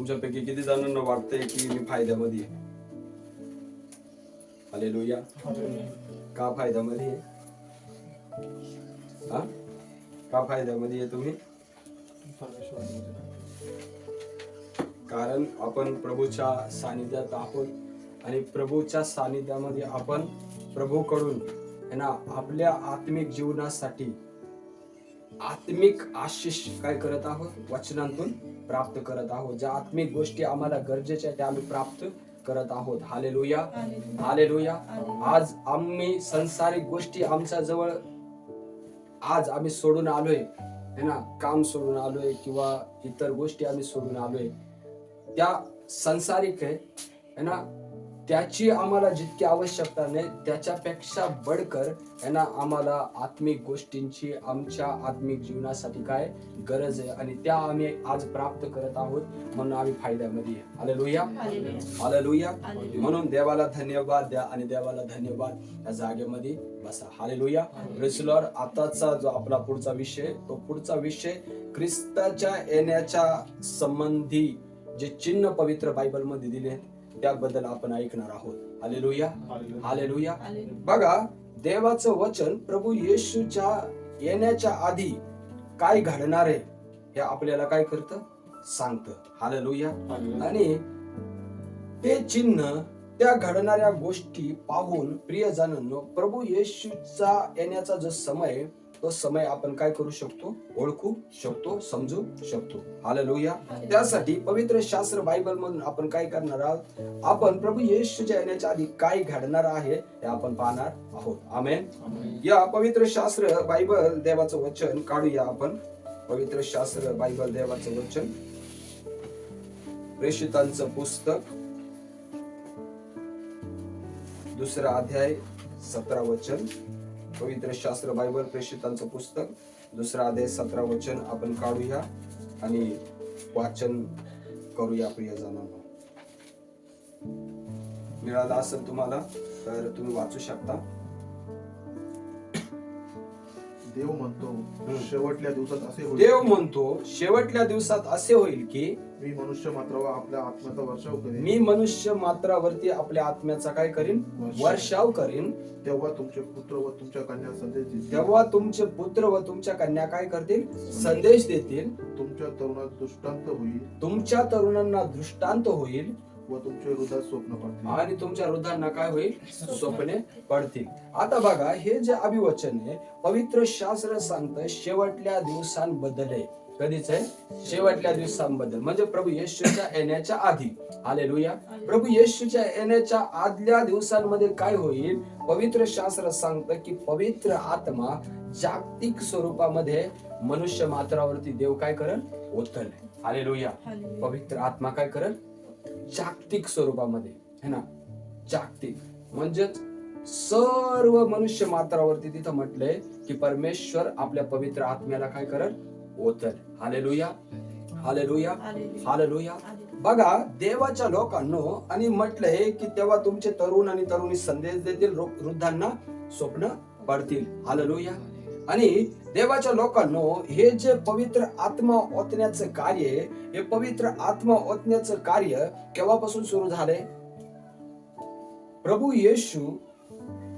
तुमच्यापैकी किती जणांना वाटतंय की मी फायद्यामध्ये आहे? हालेलुया का फायद्यामध्ये आहे? हा? का फायद्यामध्ये तुम्ही? कारण आपण प्रभूच्या सानिध्यात आहोत आणि प्रभूच्या सानिध्यामध्ये आपण प्रभूकडून ना आपल्या आत्मिक जीवनासाठी आत्मिक आशिष काय करत आहोत? वचनांतून प्राप्त करत आहोत. ज्या आत्मिक गोष्टी आम्हाला गरजेच्या आहेत त्या आम्ही प्राप्त करत आहोत. हालेलुया. हालेलुया. आज आम्ही संसारिक गोष्टी आमच्या जवळ आज आम्ही सोडून आलोय है ना? काम सोडून आलोय किंवा इतर गोष्टी आम्ही सोडून आलोय. त्या संसारिक आहे ना? त्याची आम्हाला जितकी आवश्यकता नाही त्याच्यापेक्षा बडकर है ना आम्हाला आत्मिक गोष्टींची आमच्या आत्मिक जीवनासाठी काय गरज आहे आणि त्या आम्ही आज प्राप्त करत आहोत म्हणून आम्ही फायद्यामध्ये आहे. हालेलुया. हालेलुया. म्हणून देवाला धन्यवाद द्या आणि देवाला धन्यवाद. या जागेमध्ये बसा. हालेलुया. रेसलर आताचा जो आपला पुढचा विषय तो पुढचा विषय ख्रिस्ताच्या येण्याच्या संबंधी जे चिन्ह पवित्र बायबलमध्ये दिले आहेत त्याबद्दल आपण ऐकणार आहोत. हालेलुया. हालेलुया. बघा देवाचं वचन प्रभू येशूच्या येण्याच्या आधी काय घडणार आहे हे आपल्याला काय करतं? सांगतं. हालेलुया. आणि ते चिन्ह त्या घडणाऱ्या गोष्टी पाहून प्रियजनांनो प्रभू येशूचा येण्याचा जो समय तो समय आपण काय करू शकतो? ओळखू शकतो समजू शकतो. हालेलुया त्यासाठी पवित्र शास्त्र बायबल मधून आपण काय करणार आहोत? आपण प्रभू येशूच्या येण्याच्या आधी काय घडणार आहे हे आपण पाहणार आहोत. आमेन या पवित्र शास्त्र बायबल देवाचं वचन काढूया आपण. पवित्र शास्त्र बायबल देवाचं वचन. प्रेषितांचं पुस्तक. दुसरा अध्याय सतरा वचन. पवित्र शास्त्र बायबल प्रेषितांचं पुस्तक दुसरा अध्याय सतरा वचन आपण काढूया आणि वाचन करूया प्रियजनांनो. मिळालं असेल तुम्हाला तर तुम्ही वाचू शकता. देव म्हणतो शेवटल्या दिवसात असे होईल. देव म्हणतो शेवटल्या दिवसात असे होईल की मी मनुष्य मात्र आपल्या आत्म्याचा वर्षाव करेन. मी मनुष्य मात्रावरती आपल्या आत्म्याचा काय करीन? वर्षाव करीन. तेव्हा तुमचे पुत्र व तुमच्या कन्या संदेश देतील. तेव्हा तुमचे पुत्र व तुमच्या कन्या काय करतील? संदेश देतील. तुमच्या तरुणात दृष्टांत होईल. तुमच्या तरुणांना दृष्टांत होईल. व तुमचे हृदयात स्वप्न पडतील. आणि तुमच्या हृदयांना काय होईल? स्वप्ने. पडतील. आता बघा हे जे अभिवचन आहे पवित्र शास्त्र सांगतं शेवटल्या दिवसांबद्दल आहे. कधीच आहे? शेवटल्या दिवसांबद्दल. म्हणजे प्रभू येशूच्या येण्याच्या आधी. आलेलुया प्रभू येशूच्या येण्याच्या आदल्या दिवसांमध्ये काय होईल? पवित्र शास्त्र सांगतं की पवित्र आत्मा जागतिक स्वरूपामध्ये मनुष्य मात्रावरती देव काय करल? उतरल हालेलुया पवित्र आत्मा काय करल? जागतिक स्वरूपामध्ये है ना? जागतिक. म्हणजेच सर्व मनुष्य मात्रावरती तिथं म्हटलंय की परमेश्वर आपल्या पवित्र आत्म्याला काय करल? ओतल. हालेलुया. हालेलुया. हालेलुया. बघा देवाच्या लोकांनो आणि म्हटलंय की तेव्हा तुमचे तरुण आणि तरुणी संदेश देतील वृद्धांना स्वप्न पडतील. हालेलुया. आणि देवाच्या लोकांनो हे जे पवित्र आत्मा ओतण्याचं कार्य हे पवित्र आत्मा ओतण्याचं कार्य केव्हापासून सुरू झालंय? प्रभू येशू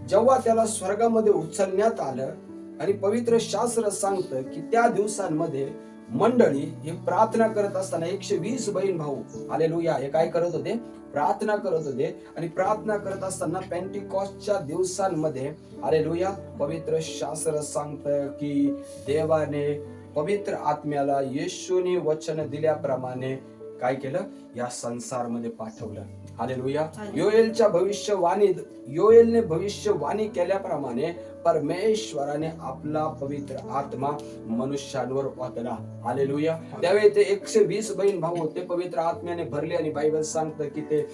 जेव्हा त्याला स्वर्गामध्ये उचलण्यात आलं आणि पवित्र शास्त्र सांगतं की त्या दिवसांमध्ये मंडळी हे प्रार्थना करत असताना एकशे वीस बहीण भाऊ आलेलुया हे काय करत होते? प्रार्थना करत होते. आणि प्रार्थना करत असताना पेंटिकॉसच्या दिवसांमध्ये आलेलुया पवित्र शास्त्र सांगतं की देवाने पवित्र आत्म्याला येशूने वचन दिल्याप्रमाणे काय केलं? या संसारमध्ये पाठवलं. हालेलुया. योएलच्या भविष्यवाणीत योएलने भविष्यवाणी केल्याप्रमाणे परमेश्वराने आपला पवित्र आत्मा मनुष्यांवर ओतला. आलेलुया त्यावेळी ते एकशे वीस बहीण भाऊ होते पवित्र आत्म्याने भरले आणि बायबल सांगतं की ते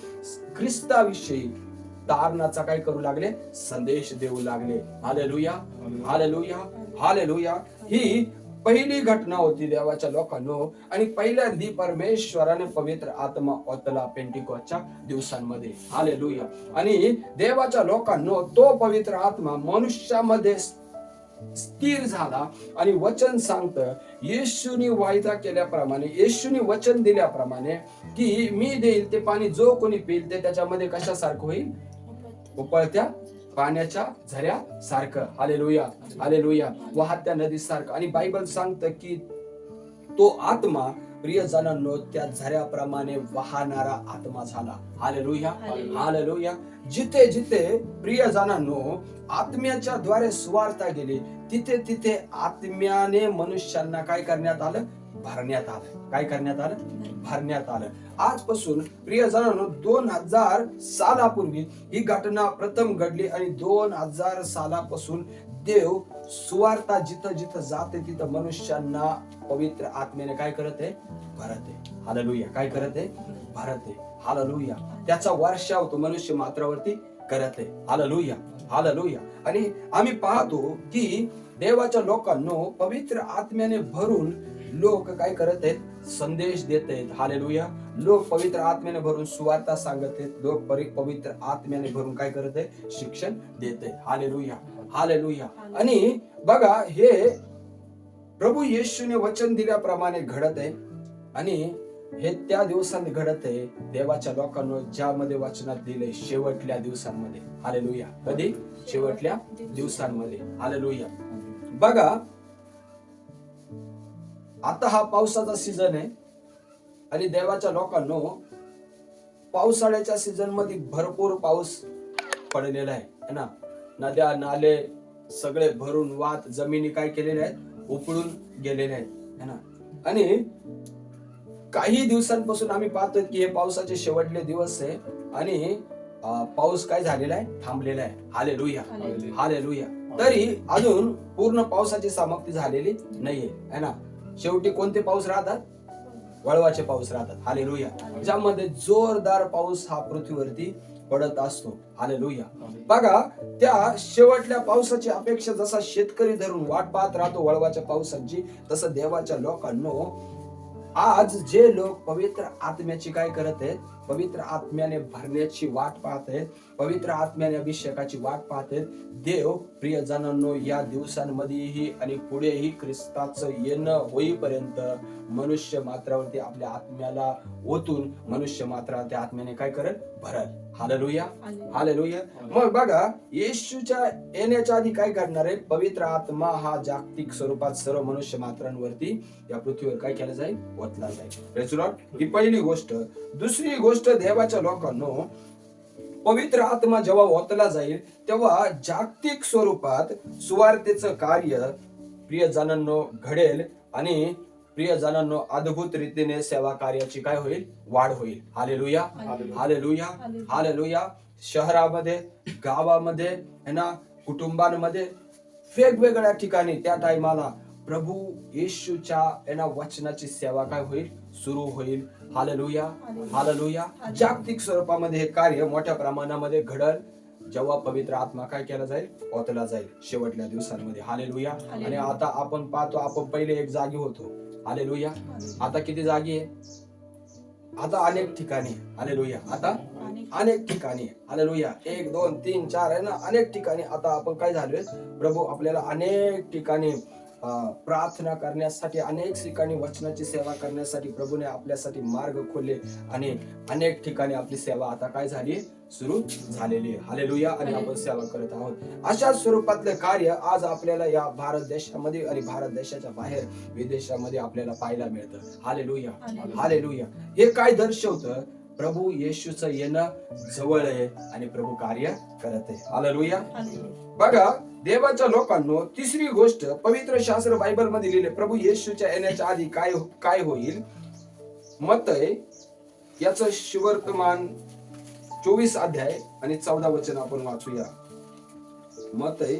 ख्रिस्ताविषयी तारणाचा काय करू लागले? संदेश देऊ लागले. हालेलुया. हालेलुया. हालेलुया. ही पहिली घटना होती देवाच्या लोकांनो. आणि पहिल्यांदी परमेश्वराने पवित्र आत्मा ओतला पेंटिकॉच्या दिवसांमध्ये. हालेलुया. आणि देवाच्या लोकांनो तो पवित्र आत्मा मनुष्यामध्ये स्थिर झाला. आणि वचन सांगतं येशूनी वायदा केल्याप्रमाणे येशूनी वचन दिल्याप्रमाणे की मी देईल ते पाणी जो कोणी पिईल ते त्याच्यामध्ये कशासारखं होईल? उपळत्या पाण्याच्या झऱ्या सारखं. हालेलुया हालेलुया वाहत्या नदी सारखं. आणि बायबल सांगतं की तो आत्मा प्रियजनांनो त्या झऱ्याप्रमाणे वाहणारा आत्मा झाला. Hallelujah hallelujah. हालेलुया जिथे जिथे प्रियजनांनो आत्म्याच्या द्वारे सुवार्ता गेली तिथे तिथे आत्म्याने मनुष्यांना काय करण्यात आलं? भरण्यात आलं. काय करण्यात आलं? भरण्यात आलं. आजपासून प्रियजनांनो दोन हजार सालापूर्वी ही घटना प्रथम घडली आणि दोन हजार सालापासून देव सुवार्ता जिथं जिथं जाते तिथं मनुष्यांना पवित्र आत्म्याने काय करत आहे? भरत आहे. हालेलुया काय करत आहे? भरत आहे. हालेलुया त्याचा वर्षाव तो मनुष्य मात्रावरती करत आहे. हालेलुया हालेलुया आणि आम्ही पाहतो की देवाच्या लोकांनो पवित्र आत्म्याने भरून लोक काय करत आहेत? संदेश देत आहेत. हालेलुया लोक पवित्र आत्म्याने भरून सुवार्ता सांगत आहेत. लोक परि- पवित्र आत्म्याने भरून काय करत आहे शिक्षण देत आहेत. हालेलुया हालेलुया आणि बघा हे प्रभू येशूने वचन दिल्याप्रमाणे घडत आहे. आणि हे त्या दिवसांत घडत आहे. देवाच्या लोकांना ज्यामध्ये वचनात दिले शेवटल्या दिवसांमध्ये. हालेलुया कधी? शेवटल्या दिवसांमध्ये. हालेलुया बघा आता हा पावसाचा सीझन आहे. आणि देवाच्या लोकांनो पावसाळ्याच्या सीझनमध्ये भरपूर पाऊस पडलेला आहे है ना? नद्या नाले सगळे भरून वात जमिनी काय केलेल्या आहेत? उपळून गेलेल्या आहेत है ना? आणि काही दिवसांपासून आम्ही पाहतोय की हे पावसाचे शेवटले दिवस आहे. आणि पाऊस काय झालेला आहे? थांबलेला आहे. हाले लुया. हाले लुया तरी अजून पूर्ण पावसाची समाप्ती झालेली नाहीये है ना? शेवटी कोणते पाऊस राहतात? वळवाचे पाऊस राहतात. हाले लुया ज्यामध्ये जोरदार पाऊस हा पृथ्वीवरती पडत असतो. हाले लुया बघा त्या शेवटल्या पावसाची अपेक्षा जसा शेतकरी धरून वाट पाहत राहतो वळवाच्या पावसाची तसं देवाच्या लोकांनो आज जे लोक पवित्र आत्म्याची काय करत आहेत पवित्र आत्म्याने भरण्याची वाट पाहत आहेत पवित्र आत्म्याने अभिषेकाची वाट पाहत आहेत देव प्रियजनांनो या दिवसांमध्येही आणि पुढेही ख्रिस्ताचं येणं होईपर्यंत मनुष्य मात्रावरती आपल्या आत्म्याला ओतून मनुष्य मात्रा त्या आत्म्याने काय करत भरल. हालेलुया हालेलुया मग बघा येशूच्या येण्याच्या आधी काय घडणार आहे? पवित्र आत्मा हा जागतिक स्वरूपात सर्व मनुष्य मात्रांवरती या पृथ्वीवर काय केलं जाईल? ओतला जाईल. ही पहिली गोष्ट. दुसरी गोष्ट देवाच्या लोकांनो पवित्र आत्मा जेव्हा ओतला जाईल तेव्हा जागतिक स्वरूपात सुवार्तेचं कार्य प्रियजनांनो घडेल आणि प्रियजनांनो अद्भुत रीतीने सेवा कार्याची काय होईल? वाढ होईल. हालेलुया. हालेलुया. हालेलुया. शहरामध्ये गावामध्ये है ना कुटुंबांमध्ये वेगवेगळ्या ठिकाणी त्या टायमाला प्रभू येशूच्या है ना वचनाची सेवा काय होईल? सुरू होईल. हालेलुया. हालेलुया. जागतिक स्वरूपामध्ये हे कार्य मोठ्या प्रमाणामध्ये घडल. जेव्हा पवित्र आत्मा काय केला जाईल? ओतला जाईल. शेवटल्या दिवसांमध्ये. हालेलुया. आणि आता आपण पाहतो आपण पहिले एक जागी होतो. आले लोहिया आता किती जागी आहे? आता अनेक ठिकाणी आले लोहिया आता अनेक ठिकाणी आले लोहिया एक दोन तीन चार आहे ना? अनेक ठिकाणी. आता आपण काय झालोय? प्रभू आपल्याला अनेक ठिकाणी प्रार्थना करण्यासाठी अनेक ठिकाणी वचनाची सेवा करण्यासाठी प्रभूने आपल्यासाठी मार्ग खोलले आणि अनेक ठिकाणी आपली सेवा आता काय झाली? सुरू झालेली आहे. हालेलुया आणि आपण सेवा करत आहोत. अशा स्वरूपातलं कार्य आज आपल्याला या भारत देशामध्ये आणि भारत देशाच्या बाहेर विदेशामध्ये आपल्याला पाहायला मिळतं. हालेलुया हालेलुया हे काय दर्शवतं? प्रभू येशूचं येणं जवळ आहे आणि प्रभू कार्य करत आहे. हालेलुया बघा देवाच्या लोकांनो तिसरी गोष्ट पवित्र शास्त्र बायबलमध्ये लिहिले प्रभू येशूच्या येण्याच्या आधी काय काय होईल? मत आहे याच शिवर्तमान चोवीस अध्याय आणि चौदा वचन आपण वाचूया. मत आहे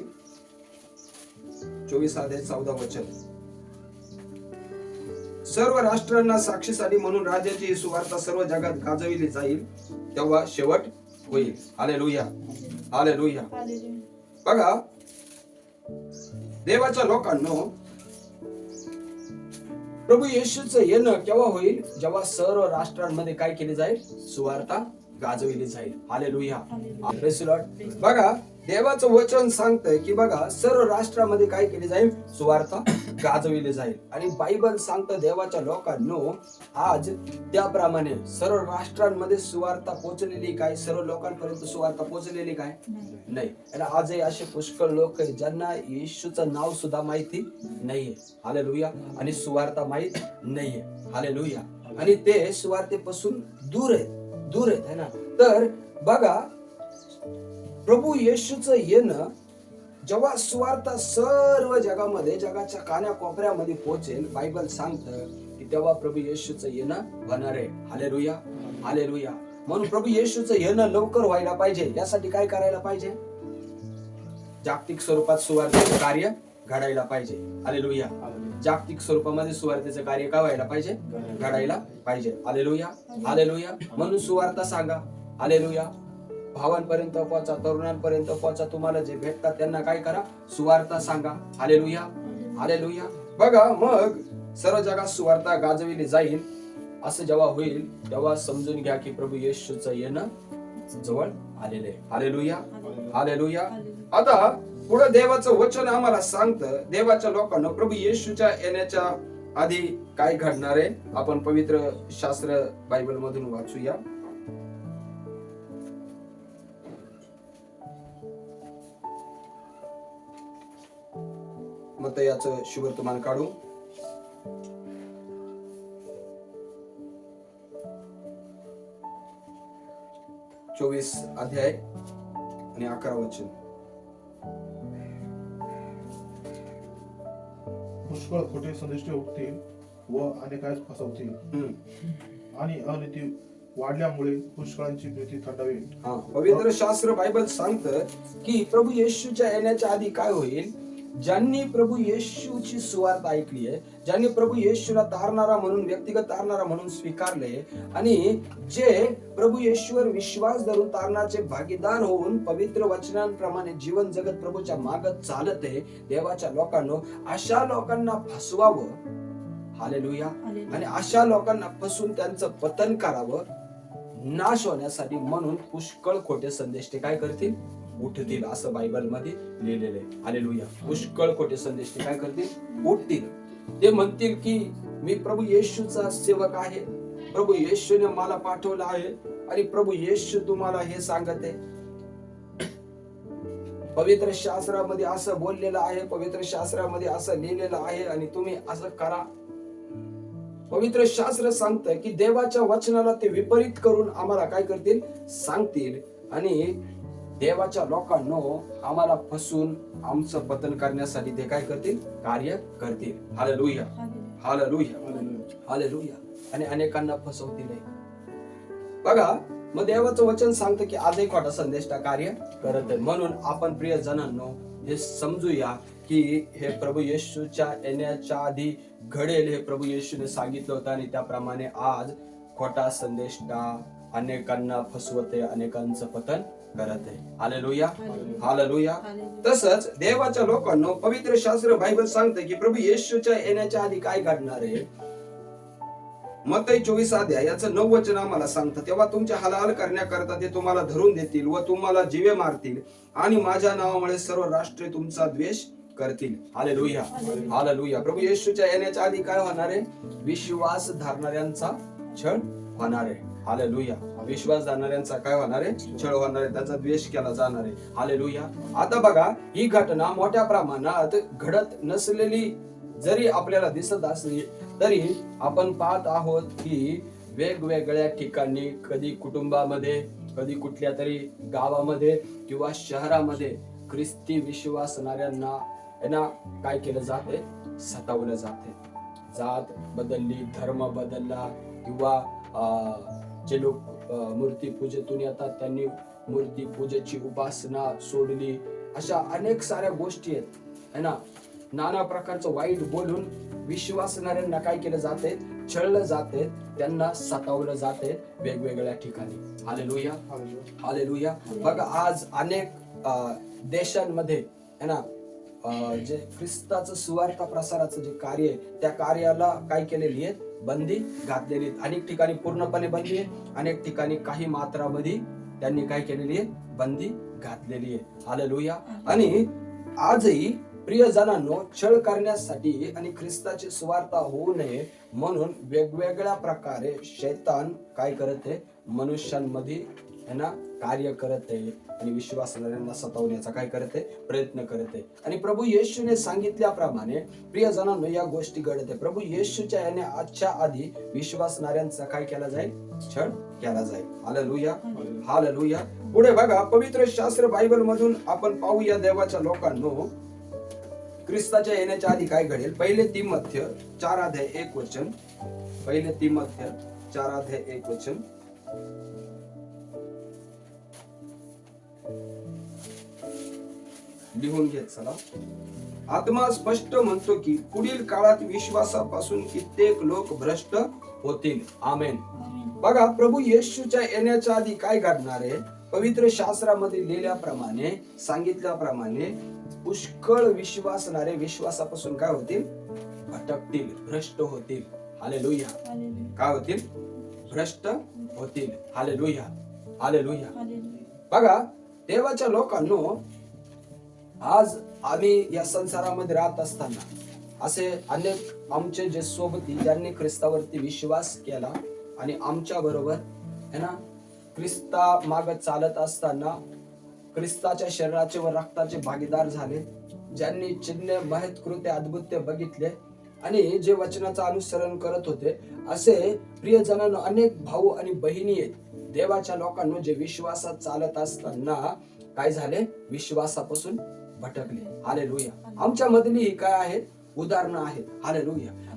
चोवीस अध्याय चौदा वचन. सर्व राष्ट्रांना साक्षीसाठी म्हणून राजाची ही सुवार्ता सर्व जगात गाजविली जाईल तेव्हा शेवट होईल. आले लुया आले लुया बघा देवाच्या लोकांनो प्रभू येशूचं येणं केव्हा होईल? जेव्हा सर्व राष्ट्रांमध्ये काय केली जाईल? सुवार्ता गाजविली जाईल. the Lord. बघा देवाचं वचन सांगतंय की बघा सर्व राष्ट्रामध्ये काय केले जाईल? सुवार्ता गाजविली जाईल. आणि बायबल सांगतं देवाच्या लोकांनो आज त्याप्रमाणे सर्व राष्ट्रांमध्ये सुवार्ता पोहोचलेली काय? सर्व लोकांपर्यंत सुवार्ता पोहोचलेली काय? नाही. आणि आजही असे पुष्कळ लोक आहेत ज्यांना येशूचं नाव सुद्धा माहिती नाहीये. हाले लुया आणि सुवार्ता माहीत नाहीये. हाले लुया आणि ते सुवार्तेपासून दूर आहेत. दूर आहेत है ना? तर बघा प्रभू येशूचं येणं जेव्हा सुवार्ता सर्व जगामध्ये जगाच्या कान्या कोपऱ्यामध्ये पोहोचेल बायबल सांगतं की तेव्हा प्रभू येशूचं येणं होणार आहे. हाले लुया हाले लुया म्हणून प्रभू येशूचं येणं लवकर व्हायला पाहिजे. यासाठी काय करायला पाहिजे? जागतिक स्वरूपात सुवार्थेचं कार्य घडायला पाहिजे. हालेलुया. जागतिक स्वरूपामध्ये सुवार्थेचं कार्य काय व्हायला पाहिजे? घडायला पाहिजे. हालेलुया. हालेलुया. म्हणून सुवार्ता सांगा. हालेलुया. भावांपर्यंत पोचा तरुणांपर्यंत पोचा तुम्हाला जे भेटतात त्यांना काय करा? सुवार्ता सांगा. आले लुया आले लुया बघा मग सर्व जगात सुवार्ता गाजविली जाईल. असं जेव्हा होईल तेव्हा समजून घ्या की प्रभू येशूचं येणं जवळ आलेले आले लुया आले लुया आता पुढे देवाचं वचन आम्हाला सांगतं देवाच्या लोकांना प्रभू येशूच्या येण्याच्या आधी काय घडणार आहे? आपण पवित्र शास्त्र बायबल मधून वाचूया. मग ते याचं शुभवर्तमान काढू. चोवीस अध्याय आणि अकरा वचन. पुष्कळ खोटे संदेश उठतील व अनेकास फसवतील हम्म. आणि अनिती वाढल्यामुळे पुष्कळांची प्रीती थंडावेल. हा. पवित्र शास्त्र बायबल सांगतं की प्रभू येशूच्या येण्याच्या आधी काय होईल? ज्यांनी प्रभू येशूची सुवार्थ ऐकली आहे ज्यांनी प्रभू येशूला तारणारा म्हणून व्यक्तिगत तारणारा म्हणून स्वीकारले आणि जे प्रभू येशूवर विश्वास धरून तारणाचे भागीदार होऊन पवित्र वचनांप्रमाणे जीवन जगत प्रभूच्या मागत चालत आहे देवाच्या लोकांनो अशा लोकांना फसवावं. हालेलुया. आणि अशा लोकांना फसून त्यांचं पतन करावं नाश होण्यासाठी म्हणून पुष्कळ खोटे संदेश ते काय करतील? उठतील असं बायबलमध्ये लिहिलेलं आहे. हालेलुया पुष्कळ खोटे संदेश ते काय करतील उठतील. ते म्हणतील की मी प्रभू येशूचा सेवक आहे. प्रभू येशूने मला पाठवलं आहे आणि प्रभू येशू तुम्हाला हे सांगत आहे. पवित्र शास्त्रामध्ये असं बोललेलं आहे पवित्र शास्त्रामध्ये असं लिहिलेलं आहे आणि तुम्ही असं करा. पवित्र शास्त्र सांगत की देवाच्या वचनाला ते विपरीत करून आम्हाला काय करतील? सांगतील. आणि देवाच्या लोकांनो आम्हाला फसून आमचं पतन करण्यासाठी ते काय करतील? कार्य करतील. Hallelujah hallelujah. हालेलुया हालेलुया आणि अनेकांना फसवतील बघा मग देवाचं वचन सांगतं की आजही खोटा संदेश कार्य करत आहे. म्हणून आपण प्रिय जणांनो हे समजूया की हे प्रभू येशूच्या येण्याच्या आधी घडेल हे प्रभू येशूने सांगितलं होतं आणि त्याप्रमाणे आज खोटा संदेश अनेकांना फसवते अनेकांचं पतन करत आहे. हालेलुया. हालेलुया. तसंच देवाच्या लोकांना पवित्र शास्त्र बायबल सांगते की प्रभू येशूच्या येण्याच्या आधी काय घडणार आहे? मतई चोवीस आध्या याचं नऊ वचन आम्हाला सांगतं तेव्हा तुमच्या हलाल करण्याकरता ते तुम्हाला धरून देतील व तुम्हाला जीवे मारतील आणि माझ्या नावामुळे सर्व राष्ट्रे तुमचा द्वेष करतील. आले लुया आले लुया प्रभू येशूच्या येण्याच्या आधी काय होणार आहे? विश्वास धरणाऱ्यांचा क्षण होणार आहे. हाले लुया विश्वास जाणाऱ्यांचा काय होणार आहे? छळ होणार आहे. त्यांचा द्वेष केला जाणार आहे. हाले लुया आता बघा ही घटना मोठ्या प्रमाणात घडत नसलेली जरी आपल्याला दिसत असली तरी आपण पाहत आहोत की वेगवेगळ्या ठिकाणी कधी कुटुंबामध्ये कधी कुठल्या तरी गावामध्ये किंवा शहरामध्ये ख्रिस्ती विश्वासणाऱ्यांना काय केलं जाते? सतावलं जाते. जात बदलली धर्म बदलला किंवा अं, जे लोक मूर्ती पूजेतून येतात त्यांनी मूर्ती पूजेची उपासना सोडली. अशा अनेक साऱ्या गोष्टी आहेत. है ना? नाना प्रकारचं वाईट बोलून विश्वासणाऱ्यांना काय केलं जाते छळलं जाते त्यांना सतावलं जाते वेगवेगळ्या ठिकाणी. हालेलुया. हालेलुया. बघा आज अनेक देशांमध्ये है ना? जे ख्रिस्ताचं सुवार्ता प्रसाराचं जे कार्य आहे त्या कार्याला काय केलेली आहे बंदी घातलेली अनेक ठिकाणी पूर्णपणे बंदी आहे. अनेक ठिकाणी काही मात्रामध्ये त्यांनी काय केलेली आहे? बंदी घातलेली आहे. हालेलुया. आणि आजही प्रियजनांनो छळ करण्यासाठी आणि ख्रिस्ताची सुवार्ता होऊ नये म्हणून वेगवेगळ्या प्रकारे शैतान काय करत आहे? मनुष्यांमध्ये यांना कार्य करत आहे आणि विश्वासणाऱ्यांना सतावण्याचा काय करत आहे? प्रयत्न करत आहे. आणि प्रभू येशूने सांगितल्याप्रमाणे प्रियजनांनो या गोष्टी घडत आहे प्रभू येशूच्या याने आजच्या आधी विश्वासणाऱ्यांचा काय केला जाईल? छळ केला जाईल. हालेलुया. हालेलुया. पुढे बघा पवित्र शास्त्र बायबल मधून आपण पाहूया देवाच्या लोकांनो ख्रिस्ताच्या येण्याच्या आधी काय घडेल? पहिले तिमथ्य चार अध्याय एक वचन. पहिले तिमथ्य चार अध्याय एक वचन. लिहून घेत चला. आत्मा स्पष्ट म्हणतो की पुढील काळात विश्वासापासून कित्येक लोक भ्रष्ट होतील. आमेन. बघा प्रभू येशूच्या येण्याच्या आधी काय घडणार आहे? पवित्र शास्त्रामध्ये लिहिल्याप्रमाणे सांगितल्याप्रमाणे पुष्कळ विश्वासणारे विश्वासापासून काय होतील? भटकतील भ्रष्ट होतील. हाले काय होतील? भ्रष्ट होतील. हाले हाले बघा देवाच्या लोकांनो आज आम्ही या संसारामध्ये राहत असताना असे अनेक आमचे जे सोबती ज्यांनी ख्रिस्तावरती विश्वास केला आणि आमच्या बरोबर है ना ख्रिस्ता माग चालत असताना ख्रिस्ताच्या शरीराचे व रक्ताचे भागीदार झाले ज्यांनी चिन्ह महत् कृत्य अद्भुत बघितले आणि जे वचनाचं अनुसरण करत होते असे प्रियजनांना अनेक भाऊ आणि बहिणी आहेत. देवाच्या लोकांना जे विश्वासात चालत असताना काय झाले? विश्वासापासून भटकले. आले लुया आमच्या मधली काय आहेत? उदाहरणं आहेत. हाले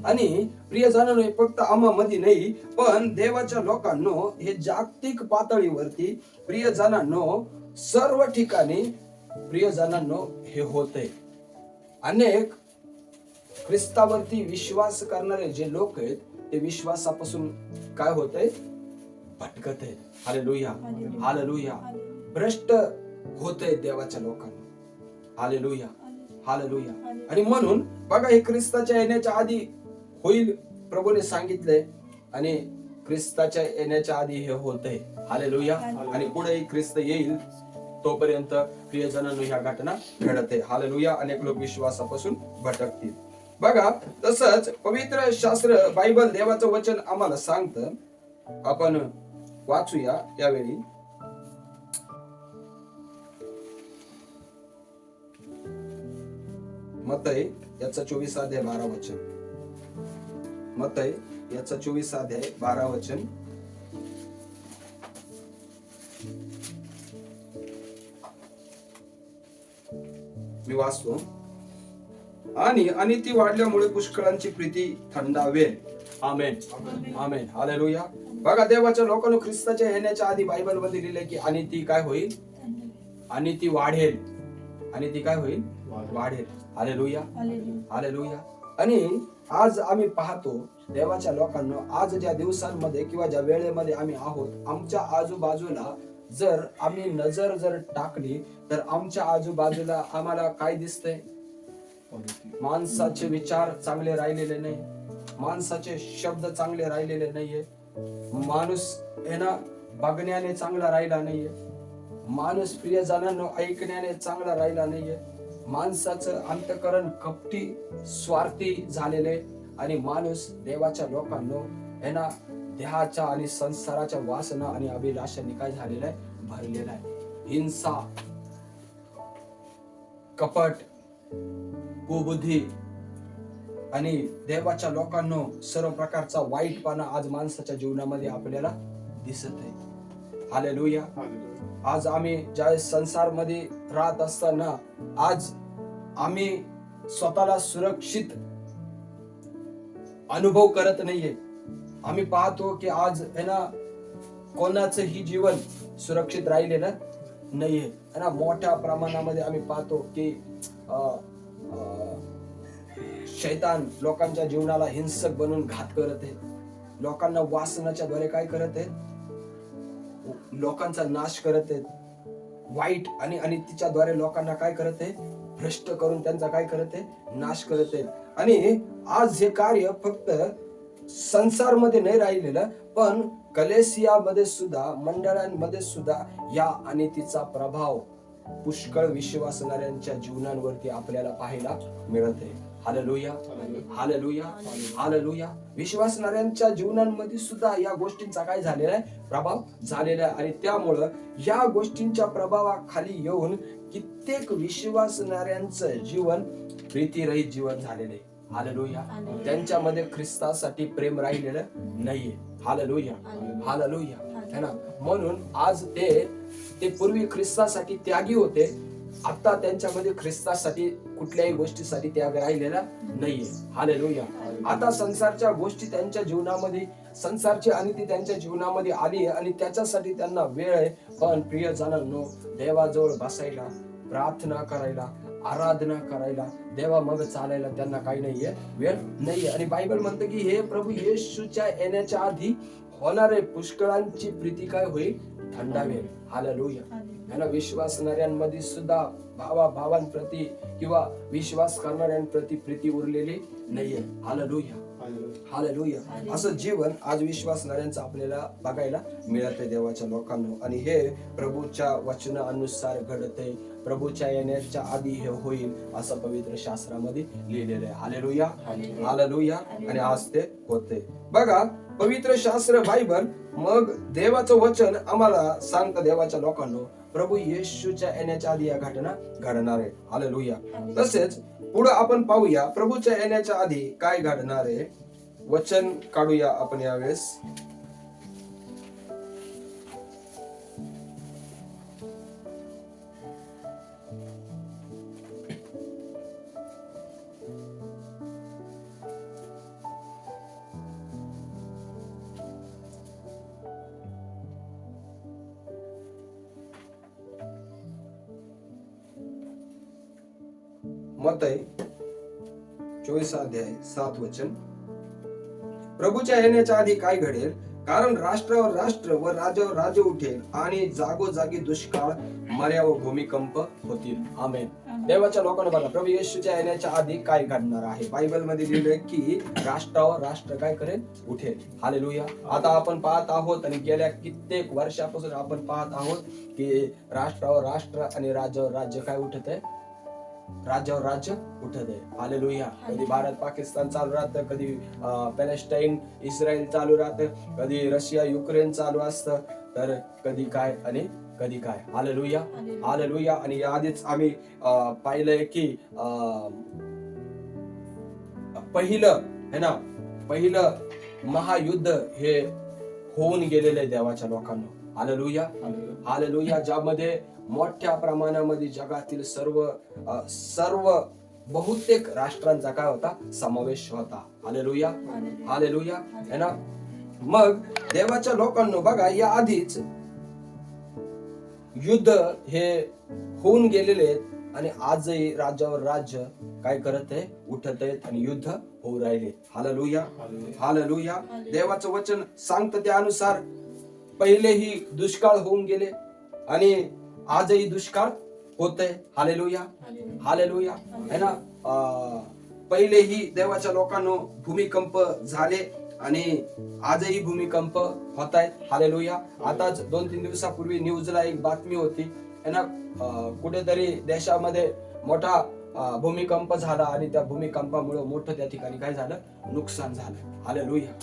आणि प्रिय जाणून फक्त आम्हामध्ये नाही पण देवाच्या लोकांनो हे जागतिक पातळीवरती प्रियजनांनो सर्व ठिकाणी प्रियजनांनो हे होते अनेक ख्रिस्तावरती विश्वास करणारे जे लोक आहेत ते विश्वासापासून काय होते भटकत आहेत हाले लुया हाले लुया भ्रष्ट होते देवाच्या लोकांना. हाले लुया हाले लुया आणि म्हणून बघा हे ख्रिस्ताच्या येण्याच्या आधी होईल प्रभूने सांगितलंय. आणि ख्रिस्ताच्या येण्याच्या आधी हे होतंय. हाले लुया आणि पुढेही ख्रिस्त येईल तोपर्यंत प्रियजनांनो ह्या घटना घडत. आहे हालेलुया. अनेक लोक विश्वासापासून भटकतील. बघा तसंच पवित्र शास्त्र बायबल देवाचं वचन आम्हाला सांगतं. आपण वाचूया यावेळी मतय याचा चोवीस अध्याय बारा वचन. मतय याचा चोवीस अध्याय बारा वचन. मी वाचतो. आणि आणि ती वाढल्यामुळे पुष्कळांची प्रीती थंडावेल. आमेन. आमेन. हालेलुया. बघा देवाच्या लोकांना ख्रिस्ताच्या येण्याच्या आधी बायबलमध्ये लिहिले की आणि ती काय होईल? आणि ती वाढेल. आणि ती काय होईल? वाढेल. हालेलुया. हालेलुया. आणि आज आम्ही पाहतो देवाच्या लोकांना आज ज्या दिवसांमध्ये किंवा ज्या वेळेमध्ये आम्ही आहोत आमच्या आजूबाजूला जर आम्ही नजर जर टाकली तर आमच्या आजूबाजूला आम्हाला काय दिसतंय? माणसाचे विचार चांगले राहिलेले नाही माणसाचे शब्द चांगले राहिलेले नाहीये. माणूस हे ना बघण्याने चांगला राहिला नाहीये. माणूस प्रिय प्रियजनांनो ऐकण्याने चांगला राहिला नाहीये. माणसाचं अंतकरण कपटी स्वार्थी झालेले आणि माणूस देवाच्या लोकांनो हे ना देहाच्या आणि संसाराच्या वासना आणि अभिलाषाने काय झालेलं आहे भरलेला आहे. हिंसा कपट कुबुद्धी आणि देवाच्या लोकांनो सर्व प्रकारचा वाईटपणा आज माणसाच्या जीवनामध्ये आपल्याला दिसत आहे. हालेलुया आज आम्ही ज्या संसारमध्ये राहत असताना आज आम्ही स्वतःला सुरक्षित अनुभव करत नाहीये. आम्ही पाहतो की आज आहे ना कोणाचंही जीवन सुरक्षित राहिलेलं नाहीये. है ना मोठ्या प्रमाणामध्ये आम्ही पाहतो की शैतान लोकांच्या जीवनाला हिंसक बनून घात करत आहे. लोकांना वासनाच्या द्वारे काय करत आहेत? लोकांचा नाश करत आहेत. वाईट आणि आणि तिच्याद्वारे लोकांना काय करत आहे भ्रष्ट करून त्यांचा काय करत आहे नाश करत आहेत. आणि आज हे कार्य फक्त संसारमध्ये नाही राहिलेलं पण कलेसियामध्ये सुद्धा मंडळांमध्ये सुद्धा या अनितीचा प्रभाव पुष्कळ विश्वासणाऱ्यांच्या जीवनांवरती आपल्याला पाहायला मिळत आहे. हालेलुया. हालेलुया. हालेलुया. विश्वासणाऱ्यांच्या जीवनांमध्ये सुद्धा या गोष्टींचा काय झालेला आहे? प्रभाव झालेला आहे. आणि त्यामुळं या गोष्टींच्या प्रभावाखाली येऊन कित्येक विश्वासणाऱ्यांचं जीवन प्रीतीरहित जीवन झालेलं आहे. हालेलुया. त्यांच्यामध्ये ख्रिस्तासाठी प्रेम राहिलेलं नाहीये. हालेलुया. हालेलुया. है ना? म्हणून आज ते ते पूर्वी ख्रिस्तासाठी त्यागी होते. आता त्यांच्यामध्ये ख्रिस्तासाठी कुठल्याही गोष्टीसाठी त्याग राहिलेला नाहीये. हालेलुया आता संसारच्या गोष्टी त्यांच्या जीवनामध्ये संसारची आणि ती त्यांच्या जीवनामध्ये आली आहे आणि त्याच्यासाठी त्यांना वेळ आहे. पण प्रिय प्रियजनांनो देवाजवळ बसायला प्रार्थना करायला आराधना करायला देवा मग चालायला त्यांना काही नाहीये वेळ नाहीये. आणि बायबल म्हणतं की हे प्रभू येशूच्या येण्याच्या आधी होणारे पुष्कळांची प्रीती काय होईल? थंडावेल हालेलुया. याला विश्वासणाऱ्यांमध्ये सुद्धा भावा भावांप्रती किंवा विश्वास करणाऱ्यांप्रती प्रीती उरलेली नाहीये. हालेलुया. हालेलुया. असं जीवन आज विश्वासणाऱ्यांचं आपल्याला बघायला मिळत आहे देवाच्या लोकांना. आणि हे प्रभूच्या वचनानुसार घडत आहे प्रभूच्या येण्याच्या आधी हे होईल असं पवित्र शास्त्रामध्ये लिहिलेलं आहे. हालेलुया. हालेलुया. आणि आज ते होते बघा पवित्र शास्त्र बायबल मग देवाचं वचन आम्हाला सांगतं देवाच्या लोकांना प्रभू येशूच्या येण्याच्या आधी या घटना घडणार आहे. हालेलुया तसेच पुढे आपण पाहूया प्रभूच्या येण्याच्या आधी काय घडणार आहे? वचन काढूया आपण यावेळेस. मत आहे चोवीस अध्याय सात वचन. प्रभूच्या येण्याच्या आधी काय घडेल? कारण राष्ट्रावर राष्ट्र व राज्यावर राज्य उठेल आणि जागोजागी दुष्काळ मर्या व भूमिकंप होतील. आमेन. देवाच्या लोकांना बघा प्रभू येशूच्या येण्याच्या आधी काय घडणार आहे? बायबलमध्ये लिहिलंय की राष्ट्रावर राष्ट्र काय करेल? उठेल. हालेलुया. आता आपण पाहत आहोत आणि गेल्या कित्येक वर्षापासून आपण पाहत आहोत की राष्ट्रावर राष्ट्र आणि राज्यावर राज्य काय उठत आहे राज्यावर राज्य उठत आहे. हालेलुया कधी भारत पाकिस्तान चालू राहतं कधी पॅलेस्टाईन इस्रायल चालू राहतं कधी रशिया युक्रेन चालू असतं. तर कधी काय आणि कधी काय. हालेलुया हालेलुया आणि याआधीच आम्ही अं, पाहिलंय की पहिलं है ना पहिलं महायुद्ध हे होऊन गेलेलं आहे देवाच्या लोकांना. हालेलुया हालेलुया ज्यामध्ये मोठ्या प्रमाणामध्ये जगातील सर्व सर्व बहुतेक राष्ट्रांचा काय होता? समावेश होता. हालेलुया. हालेलुया. है ना? मग देवाच्या लोकांना बघा या आधीच युद्ध हे होऊन गेलेले आहेत आणि आजही राज्यावर राज्य काय करत आहे? उठत आहेत आणि युद्ध होऊ राहिले हालेलुया. हालेलुया. देवाचं वचन सांगतं त्यानुसार पहिलेही दुष्काळ होऊन गेले आणि आजही दुष्काळ होत आहे हालेलुया. हालेलुया. है ना? पहिलेही देवाच्या लोकांना भूमिकंप झाले आणि आजही भूमिकंप होत आहेत हालेलुया. आताच दोन तीन दिवसापूर्वी न्यूजला एक बातमी होती. है ना? कुठेतरी देशामध्ये मोठा भूमिकंप झाला आणि त्या भूमिकंपामुळे मोठं त्या ठिकाणी काय झालं? नुकसान झालं. हालेलुया.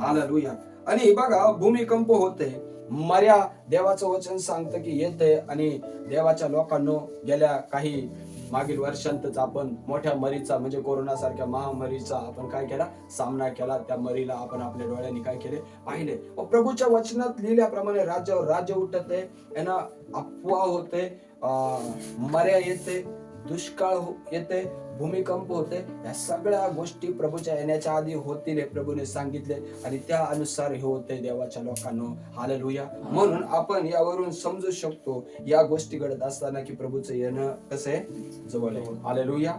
हालेलुया. आणि बघा भूमिकंप होते मर्या देवाचं वचन सांगतं की येते आणि देवाच्या लोकांनो गेल्या काही मागील वर्षांतच आपण मोठ्या मरीचा म्हणजे कोरोना सारख्या महामारीचा आपण काय केला? सामना केला. त्या मरीला आपण आपल्या डोळ्यांनी काय केले? पाहिले. व प्रभूच्या वचनात लिहिल्याप्रमाणे राज्यावर राज्य उठत आहे यांना अफवा होते अं, मर्या येते दुष्काळ हो- येते भूमिकंप होते. या सगळ्या गोष्टी प्रभूच्या येण्याच्या आधी होतील हे प्रभूने सांगितले आणि त्या अनुसार हे होते देवाच्या लोकांना. हालेलुया म्हणून आपण यावरून समजू शकतो या गोष्टी घडत असताना की प्रभूचं येणं कसं आहे? जवळ आहे. हालेलुया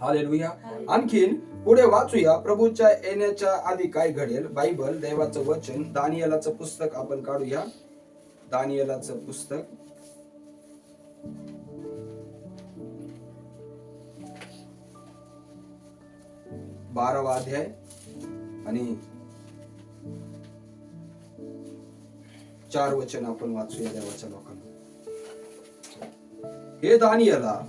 हालेलुया आणखीन पुढे वाचूया प्रभूच्या येण्याच्या आधी काय घडेल? बायबल देवाचं वचन दानियलाचं पुस्तक आपण काढूया. दानियलाचं पुस्तक. बारावा अध्याय आणि चार वचन आपण वाचूया देवाच्या लोकांना हे दानियला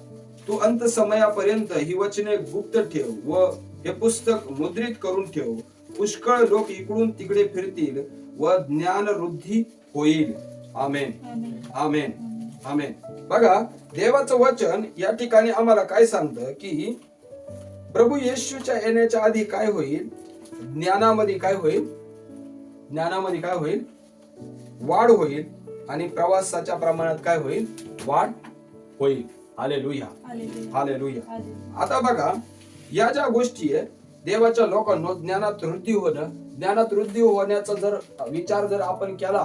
तू अंत समयापर्यंत ही वचने गुप्त ठेव व हे पुस्तक मुद्रित करून ठेव. पुष्कळ लोक इकडून तिकडे फिरतील व ज्ञान वृद्धी होईल आमेन. आमेन. आमेन. बघा देवाचं वचन या ठिकाणी आम्हाला काय सांगतं की प्रभू येशूच्या येण्याच्या आधी काय होईल? ज्ञानामध्ये काय होईल? ज्ञानामध्ये काय होईल? वाढ होईल. आणि प्रवासाच्या प्रमाणात काय होईल? वाढ होईल. हाले लुया हाले लुया आता बघा या ज्या गोष्टी आहे देवाच्या लोकांना ज्ञानात वृद्धी होणं ज्ञानात वृद्धी होण्याचा जर विचार जर आपण केला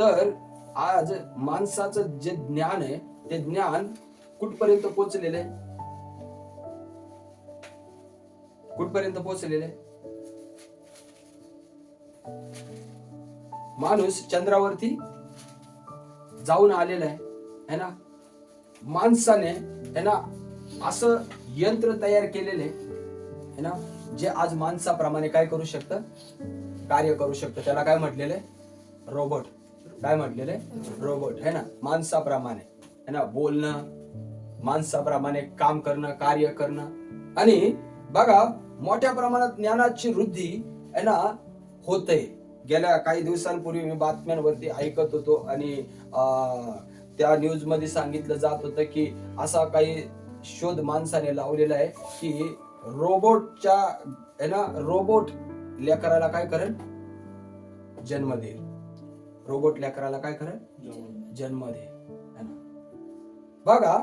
तर आज माणसाचं जे ज्ञान आहे ते ज्ञान कुठपर्यंत पोहोचलेलं आहे? कुठपर्यंत पोहोचलेले? माणूस चंद्रावरती जाऊन आलेला आहे है ना? माणसाने है ना? असं यंत्र तयार केलेले है ना? जे आज माणसाप्रमाणे काय करू शकतं? कार्य करू शकतं. त्याला काय म्हटलेलं आहे? रोबोट. काय म्हटलेलं आहे? रोबोट है ना? माणसाप्रमाणे है ना? बोलणं माणसाप्रमाणे काम करणं कार्य करणं. आणि बघा मोठ्या प्रमाणात ज्ञानाची वृद्धी आहे ना होते गेल्या काही दिवसांपूर्वी मी बातम्यांवरती ऐकत होतो आणि अं, त्या न्यूजमध्ये सांगितलं जात होतं की असा काही शोध माणसाने लावलेला आहे की रोबोटच्या आहे ना रोबोट लेकराला काय करेल? जन्म देईल. रोबोट लेकराला काय करेल? जन्म देईल. बघा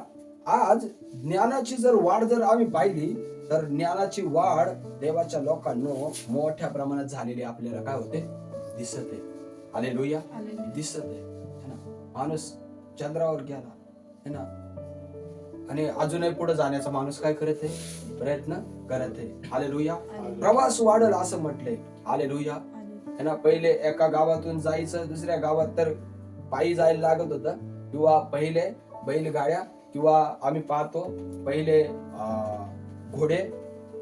आज ज्ञानाची जर वाढ जर आम्ही पाहिली तर ज्ञानाची वाढ देवाच्या लोकांनो मोठ्या प्रमाणात झालेली आपल्याला काय होते? दिसत. आहे आले लोया दिसत. आहे है ना? माणूस चंद्रावर गेला. है ना? आणि अजूनही पुढे जाण्याचा माणूस काय करत आहे? प्रयत्न करत आहे. आले लोया प्रवास वाढल असं म्हटलंय आले लोया है ना? पहिले एका गावातून जायचं दुसऱ्या गावात तर पायी जायला लागत होतं. किंवा पहिले बैलगाड्या किंवा आम्ही पाहतो पहिले अं, घोडे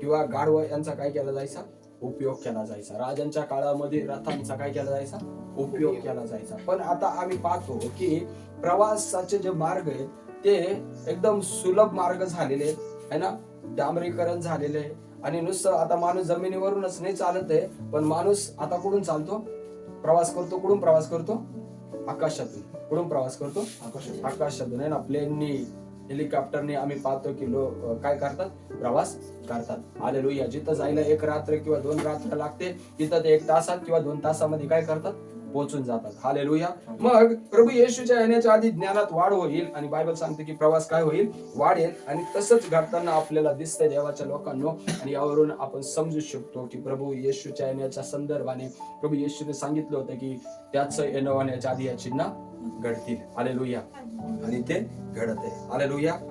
किंवा गाढव यांचा काय केला जायचा? उपयोग केला जायचा. राजांच्या काळामध्ये रथांचा काय केला जायचा? उपयोग केला जायचा. पण आता आम्ही पाहतो की प्रवासाचे जे मार्ग आहेत ते एकदम सुलभ मार्ग झालेले आहे ना? डांबरीकरण झालेले आहे. आणि नुसतं आता माणूस जमिनीवरूनच नाही चालत आहे पण माणूस आता कुठून चालतो? प्रवास करतो. कुठून प्रवास करतो? आकाशातून. कुठून प्रवास करतो? आकाशातून. आकाशातून. आहे ना? प्लेननी हेलिकॉप्टरने आम्ही पाहतो की लोक काय करतात? प्रवास करतात. आले लोहिया जिथं जायला एक रात्र किंवा दोन रात्र लागते तिथं ते एक तासात किंवा दोन तासामध्ये काय करतात? पोहोचून जातात. हाले मग प्रभू येशूच्या येण्याच्या आधी ज्ञानात वाढ होईल आणि बायबल सांगते की प्रवास काय होईल? वाढेल आणि तसंच घडताना आपल्याला दिसतंय देवाच्या लोकांना आणि यावरून आपण समजू शकतो की प्रभू येशूच्या येण्याच्या संदर्भाने प्रभू येशूने सांगितलं होतं की त्याच येणं होण्याच्या आधी या चिन्ह घडतील. आले आणि ते घडत. आहे आले